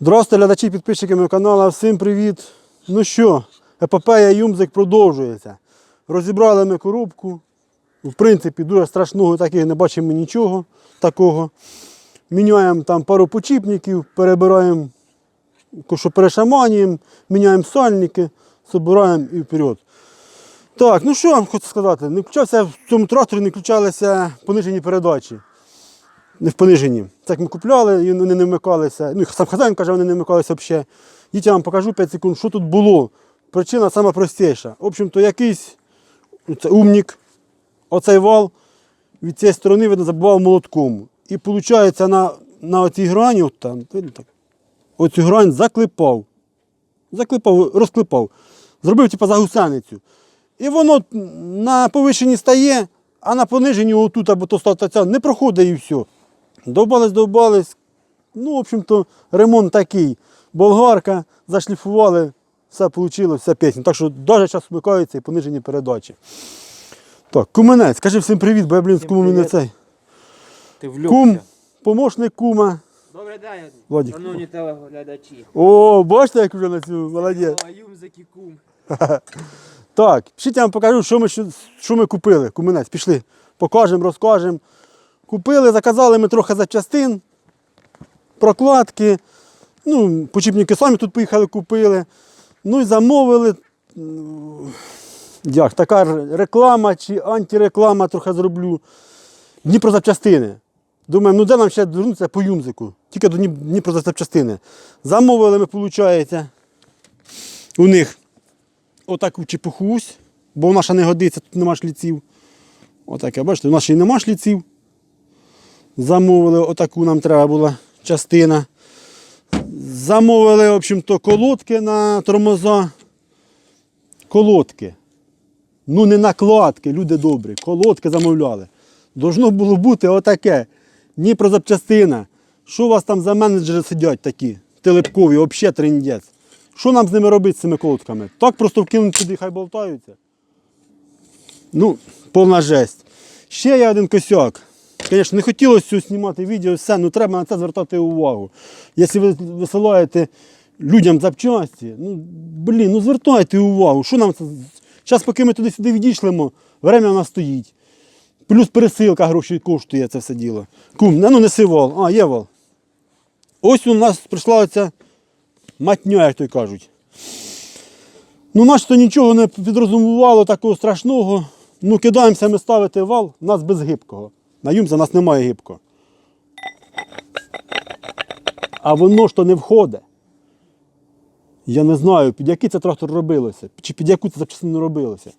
Здравствуйте, глядачі, підписчики мого каналу, всім привіт. Ну що, епопея Юмзик продовжується. Розібрали ми коробку. В принципі, дуже страшного таких не бачимо нічого такого. Міняємо там пару почіпників, перебираємо, перешаманюємо, міняємо сальники, збираємо і вперед. Так, ну що вам хочу сказати, не включався в цьому тракторі, не включалися понижені передачі не в пониженні. Як ми купляли, вони не вмикалися. Ну, сам хазяїн каже, вони не вмикалися взагалі. Дітям вам покажу 5 секунд, що тут було. Причина сама простіша. В общем-то, якийсь це умник, оцей вал від цієї сторони видно, забивав молотком. І виходить, на, на оцій грані, от там, видно так, оцю грань заклепав. Заклепав, розклепав. Зробив типу, за гусеницю. І воно на повишенні стає, а на пониженні отут або то стаття не проходить і все. Довбались, довбались. Ну, в общем-то, ремонт такий. Болгарка, зашліфували, все вийшло, вся пісня. Так що навіть час вмикаються і понижені передачі. Так, куменець, скажи всім привіт, бо я, блін, з кумом не цей. Ти влюбся. Кум, помощник кума. Добрий день, Владик. шановні телеглядачі. О, бачите, як вже на цю молодець. О, кум. Так, пішіть я вам покажу, що ми, що, що ми купили. Куменець, пішли. Покажемо, розкажемо. Купили, заказали ми трохи запчастин, прокладки. Ну, почіпники самі тут поїхали, купили. Ну і замовили. Як, така реклама чи антиреклама трохи зроблю. Дніпро запчастини. Думаємо, ну де нам ще звернутися по юмзику? Тільки до Дніпро запчастини. Замовили ми, виходить, у них отаку чепухусь, бо вона ще не годиться, тут нема шліців. Отаке, бачите, у нас ще й нема шліців. Замовили, отаку нам треба була частина. Замовили, в общем-то, колодки на тормоза. Колодки. Ну, не накладки, люди добрі. Колодки замовляли. Должно було бути отаке. Дніпро запчастина. Що у вас там за менеджери сидять такі? Телепкові, взагалі трендець. Що нам з ними робити з цими колодками? Так просто вкинути туди, хай болтаються. Ну, повна жесть. Ще є один косяк. Звісно, не хотілося знімати відео, все, ну треба на це звертати увагу. Якщо ви висилаєте людям запчасті, ну блін, ну звертайте увагу. Що нам це? Зараз, поки ми туди-сюди відійшлемо, время у нас стоїть. Плюс пересилка гроші коштує це все діло. Кум, ну неси вал. А, є вал. Ось у нас прийшла оця матня, як то кажуть. Ну, наче нічого не підрозумувало такого страшного. Ну, кидаємося ми ставити вал, нас без гибкого. На юмза нас немає гибкого. А воно ж то не входить. Я не знаю, під який це трактор робилося, чи під яку це запчастину робилося.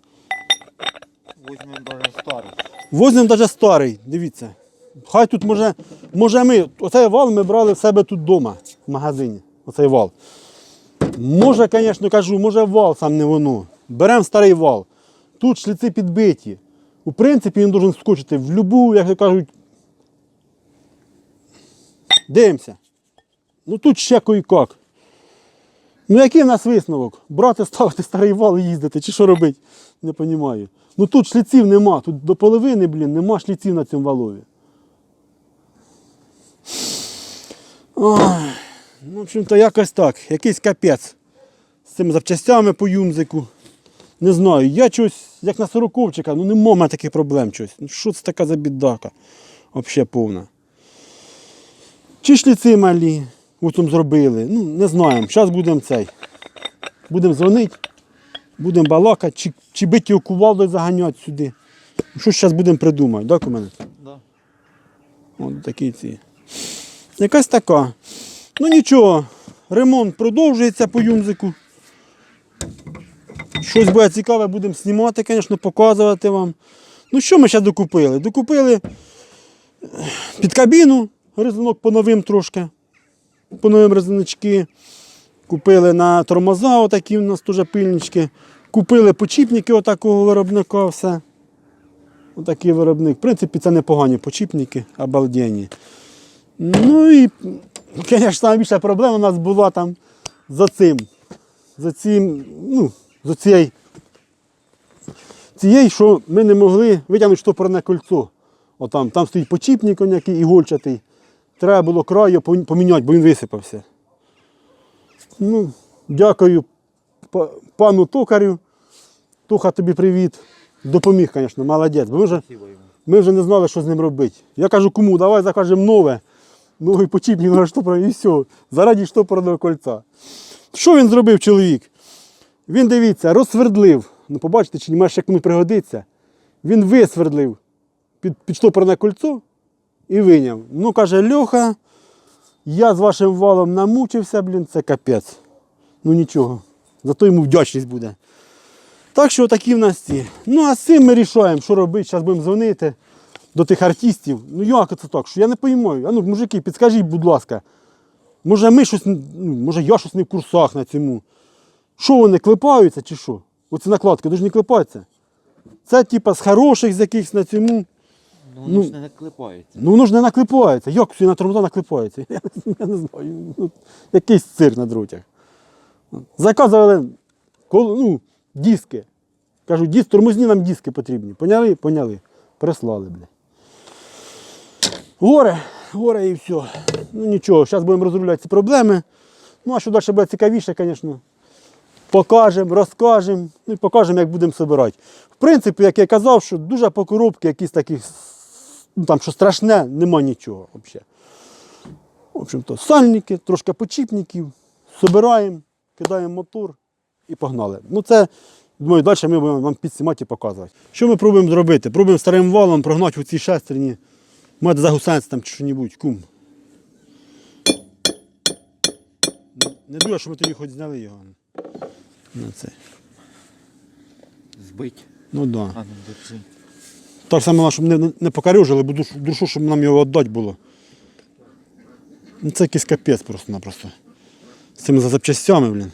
Возьмем даже старый. Возьмемо навіть старий, дивіться. Хай тут може, може ми, оцей вал ми брали в себе тут вдома, в магазині. Оцей вал. Може, звісно, кажу, може вал сам не воно. Беремо старий вал. Тут шліци підбиті. У принципі, він має вскочити в любу, як то кажуть. Дивимося. Ну тут ще кой-как. Ну який в нас висновок? Брати, ставити старий вал і їздити, чи що робити? Не розумію. Ну тут шліців нема, тут до половини, блін, нема шліців на цьому валові. Ой, ну, в общем-то, якось так. Якийсь капець з цими запчастями по юмзику. Не знаю, я щось, як на сороковчика, ну нема мене таких проблем щось. Ну що це така за бідака? Взагалі повна. Чи шліци малі у зробили? Ну, не знаємо. Зараз будемо цей. Будемо дзвонити, будемо балакати, чи, чи бить його кувалдою заганяти сюди. Що зараз будемо придумати, так, у мене? Да. От такі ці. Якась така. Ну нічого, ремонт продовжується по юмзику. Щось буде цікаве, будемо знімати, звісно, показувати вам. Ну що ми ще докупили? Докупили е, під кабіну, резинок по новим трошки. По новим резиночки. Купили на тормоза, отакі у нас теж пильнички. Купили почіпники отакого виробника, все. Отакий виробник. В принципі, це непогані почіпники, обалденні. Ну і, звісно, найбільша проблема у нас була там за цим. За цим, ну, за цією, цією, що ми не могли витягнути штопорне кольцо. Отам, там стоїть почіпник який ігольчатий. Треба було краю поміняти, бо він висипався. Ну, дякую пану токарю. Туха, тобі привіт. Допоміг, звісно, молодець. Бо ми вже, ми вже не знали, що з ним робити. Я кажу, кому, давай закажемо нове. Новий почіпник на штопор і все. Заради штопорного кольця. Що він зробив, чоловік? Він дивіться, розсвердлив. Ну, побачите, чи немає ще кому пригодиться. Він висвердлив під, під штопорне кольцо і виняв. Ну, каже, Льоха, я з вашим валом намучився, блін, це капець. Ну нічого. Зато йому вдячність буде. Так що такі в нас ці. Ну, а з цим ми рішаємо, що робити. Зараз будемо дзвонити до тих артистів. Ну як це так? Що я не поймаю. А ну, мужики, підскажіть, будь ласка. Може, ми щось, ну, може, я щось не в курсах на цьому. Що вони клепаються чи що? Оці накладки, дуже не клепаються. Це типа з хороших з якихось на цьому. Ну, Ну, воно ж не наклепається. Ну воно ж не наклепається. Як всі на тормоза наклепаються? Я, не- я не знаю. Ну, якийсь цирк на дротях. Заказували ну, диски. Кажу, дис, тормозні нам диски потрібні. Поняли? Поняли. Прислали, бля. Горе, горе і все. Ну нічого, зараз будемо розробляти ці проблеми. Ну, а що далі буде цікавіше, звісно. Покажемо, розкажемо, ну і покажемо, як будемо збирати. В принципі, як я казав, що дуже по коробці якісь такі ну, там що страшне, нема нічого взагалі. В общем-то, сальники, трошки почіпників, собираємо, кидаємо мотор і погнали. Ну це, думаю, далі ми будемо вам підсімати і показувати. Що ми пробуємо зробити? Пробуємо старим валом прогнати у ці шестерні, мати загусенець там чи що-небудь, кум. Не- Не дуже, що ми тоді хоч зняли його. На це. Збить. Ну так. Да. А ну держи. Так само, щоб не, не покарюжили, бо душу, душу, щоб нам його віддати було. Ну, це якийсь капець просто-напросто. З цими запчастями, блін.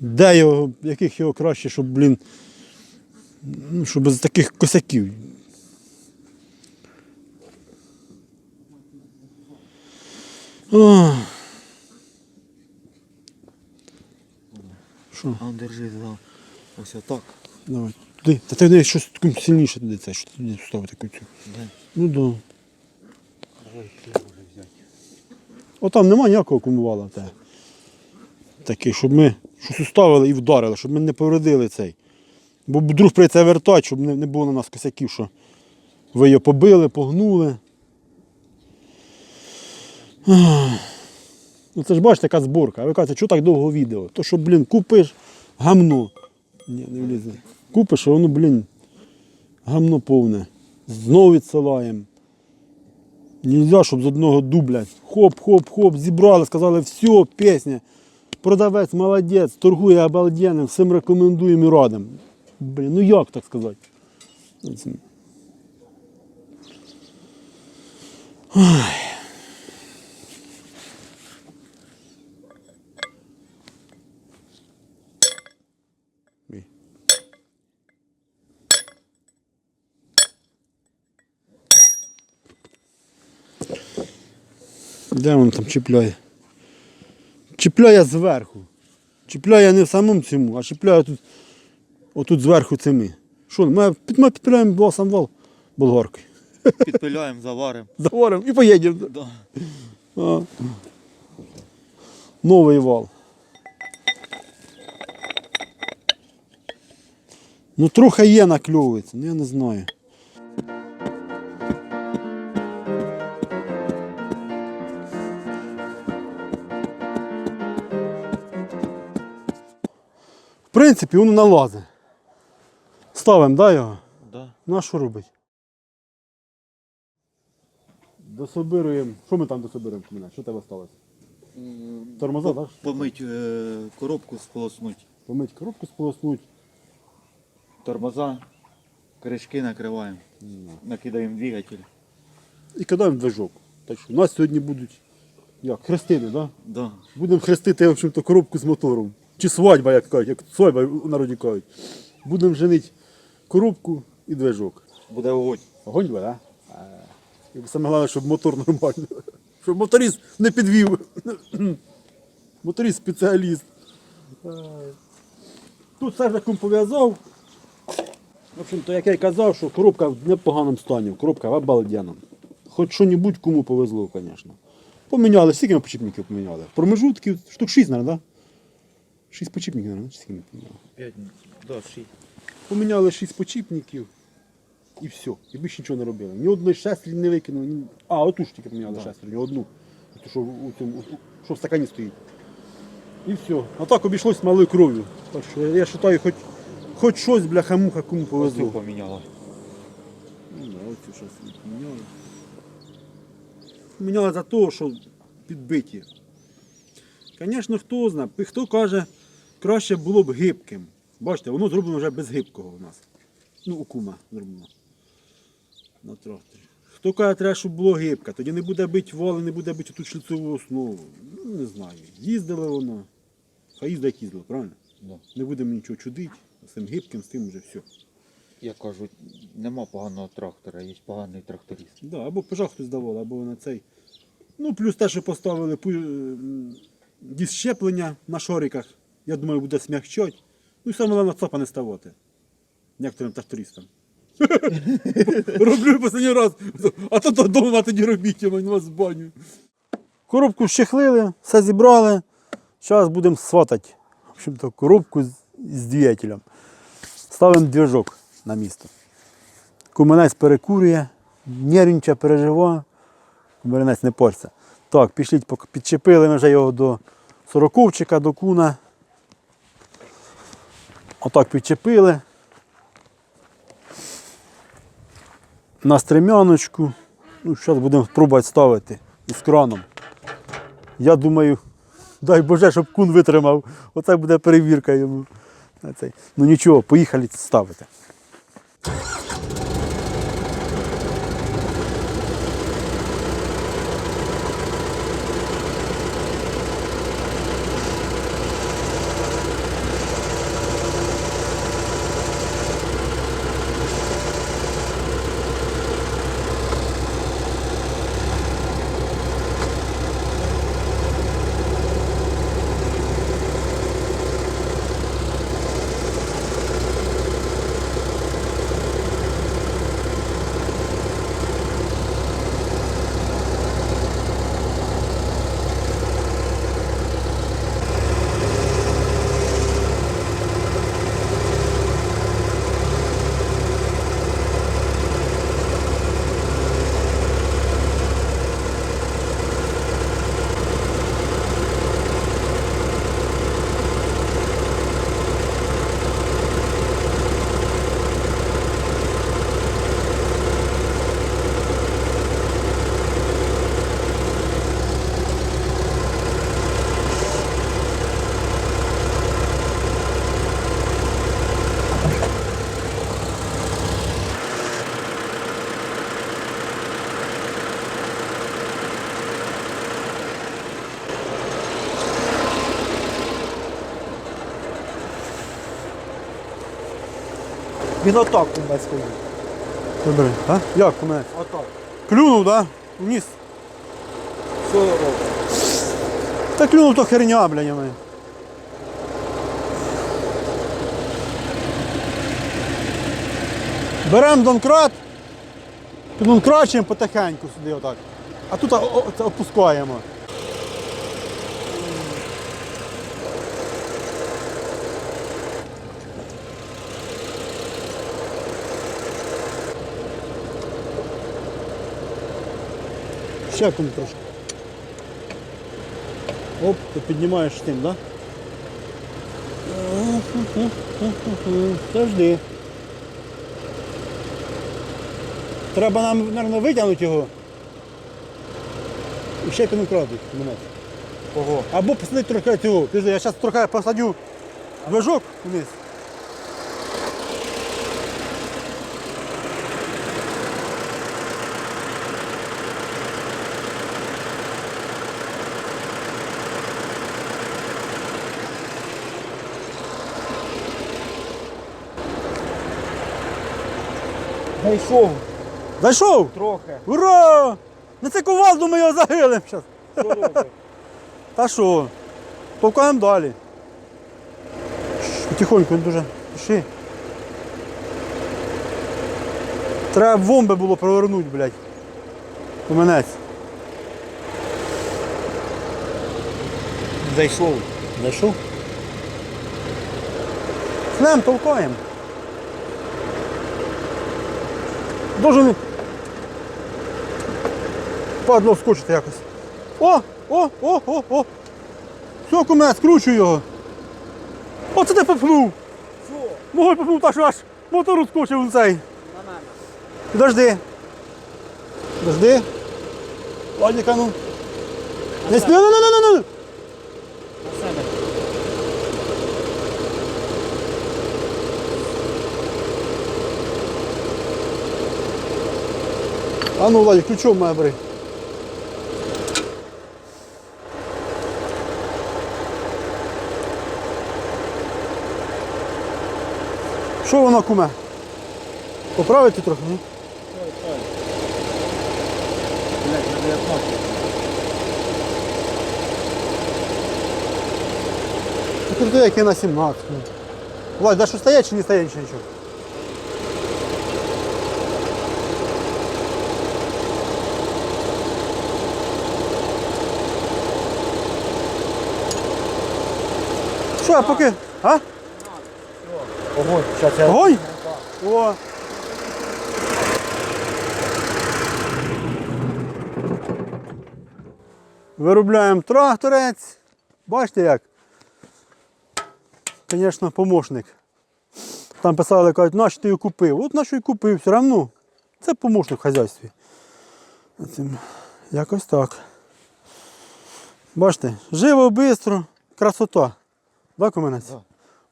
Де його, яких його краще, щоб, блін. Ну, щоб без таких косяків. Ох. Що? А ну держи за. Ось отак. Давай. Туди. Та ти не щось таке сильніше туди це, що туди ставити таку цю. Дай. Ну. Да. Давай ще може взяти. О, там нема ніякого кумувала. Те. Такий, щоб ми щось уставили і вдарили, щоб ми не повредили цей. Бо вдруг прийде вертати, щоб не, не було на нас косяків, що ви його побили, погнули. Ах. Ну це ж бачите, яка зборка. А ви кажете, що так довго відео? То що, блін, купиш гамно. Ні, не влізе. Купиш, а воно, блін, гамно повне. Знову відсилаємо. Нельзя, щоб з одного дубля. Хоп-хоп-хоп, зібрали, сказали, все, пісня. Продавець молодець, торгує обалденним, всім рекомендуємо і радимо. Блін, ну як так сказати? Ой. Де він там чіпляє? Чіпляє зверху. Чіпляє не в самому цьому, а чіпляє тут, отут зверху цими. Що, ми, під- ми підпиляємо сам вал болгаркою. Підпиляємо, заваримо. Заваримо і поїдемо. Да. А. Новий вал. Ну трохи є накльовується, ну я не знаю. Принципі, воно налазить. Ставимо, да, його? Да. Ну а що робить? Дособируємо. Що ми там дособируємо? Що тебе сталося? Тормоза, так? Помить е, коробку, сполоснуть. Помить коробку сполоснуть. Тормоза, кришки накриваємо. Накидаємо двигатель. І кидаємо движок. Так що у нас сьогодні будуть як, хрестини, да? Да. Будемо хрестити в общем-то, коробку з мотором. Чи свадьба, як кажуть, як свадьба у народі кажуть. Будемо женити коробку і движок. Буде огонь. Огонь буде, а? І саме головне, щоб мотор нормально. Щоб моторист не підвів. Моторист спеціаліст. Тут кум пов'язав. В общем-то, як я й казав, що коробка в непоганому стані, коробка в обалденному. Хоч що-небудь кому повезло, звісно. Поміняли, скільки ми почіпників поміняли? Промежутків, штук 6, мабуть, так? Да? 6 почіпників, мабуть, скільки ми поміняли. П'ять, да, шість. Поміняли 6 почіпників і все. І більше нічого не робили. Ні одної шестрі не викинули. Ні... А, оту ж тільки поміняли шестрю, ні одну. Ту, що, у цьому, що в стакані стоїть. І все. А так обійшлось малою кров'ю. Так що я вважаю, хоч, хоч щось, бляха-муха, кому Оцю повезло. Ну, да, оцю щось поміняли. Поміняли за те, що підбиті. Звісно, хто знає, хто каже, краще було б гибким. Бачите, воно зроблено вже без гибкого у нас. Ну, у кума зроблено. На тракторі. Хто каже, треба, щоб було гибке, тоді не буде бити вали, не буде бити ту шліцеву основу. Ну, не знаю. Їздило воно. Хай їздить, їздило, правильно? Да. Не будемо нічого чудити. З цим гибким, з тим вже все. Як кажуть, нема поганого трактора, є поганий тракторист. Да, або пожар хтось давав, або на цей. Ну, плюс те, що поставили пу- щеплення на шориках, я думаю, буде смягчати. Ну і саме головне цапа не ставати. Некоторим трактористам. Роблю останній раз, а то додому тоді робіть, я вас баню. Коробку щехлили, все зібрали. Зараз будемо сватати. В общем-то, коробку з, двигателем. Ставимо движок на місто. Куманець перекурює, нервничає, переживає. Куманець не порця. Так, пішліть, підчепили ми вже його до сороковчика, до куна. Отак підчепили. На стремяночку. Ну, зараз будемо спробувати ставити з краном. Я думаю, дай Боже, щоб кун витримав. Оце буде перевірка йому. Ну нічого, поїхали ставити. Він отак у ходить. Добре. А? Як куманець? Отак. Клюнув, так? Да? Вниз. Що робить? Та клюнув то херня, бля, я маю. Беремо донкрат, піддонкрачуємо потихеньку сюди отак. А тут опускаємо. Ще кому трошки. Оп, ти піднімаєш тим, так? Да? Завжди. Треба нам, мабуть, витягнути його. І ще пінократик мене. Кого? Або посадити трохи цього. Я зараз трохи посадю движок вниз. Зайшов Зайшов! трохи. Ура! На це кувалду ми його загилимо зараз. Та що? Толкаємо далі. Потихоньку, він дуже. Пиши. Треба бомби було провернути, блядь. Куменець. Зайшов. Зайшов. Снем толкаємо. Должен падло вскочити якось. О! О! О! О! О! Все, куме, скручуй його. Оце ти попнув. Що? Могой попнув так, що аж мотор ускочив у цей. Подожди. Подожди. Ладненько, ну. Не спи, ну, ну, ну, ну, А ну, Владик, ключом має бери. Що воно куме? Поправити трохи, ні? Блядь, на 19. Крути, який на 17. ну. Владь, да що стоять чи не стоять чи нічого? Що, я поки. А? Огонь, зараз я... Огонь? О. Виробляємо тракторець. Бачите як? Звісно, помощник. Там писали, кажуть, нащо ти його купив? От нащо і купив, все одно. Це помощник в хазяйстві. Якось так. Бачите, живо, швидко, красота. Так, Коменець? Да.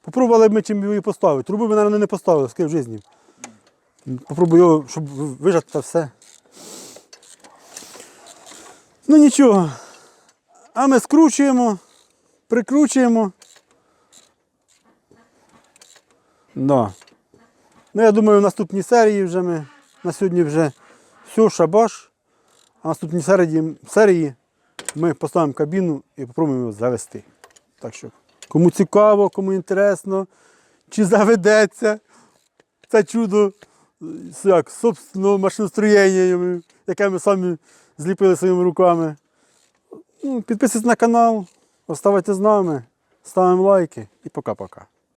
Попробували б ми чим її поставити. Труби б, мабуть, не поставили, скажи в житті. Попробую його, щоб вижати та все. Ну нічого. А ми скручуємо, прикручуємо. Да. Ну, я думаю, в наступній серії вже ми на сьогодні вже все, шабаш. А в наступній серії, серії ми поставимо кабіну і спробуємо завести. Так що, кому цікаво, кому інтересно, чи заведеться це чудо як, собственного машиностроєння, яке ми самі зліпили своїми руками. Ну, підписуйтесь на канал, оставайтесь з нами, ставимо лайки і пока-пока.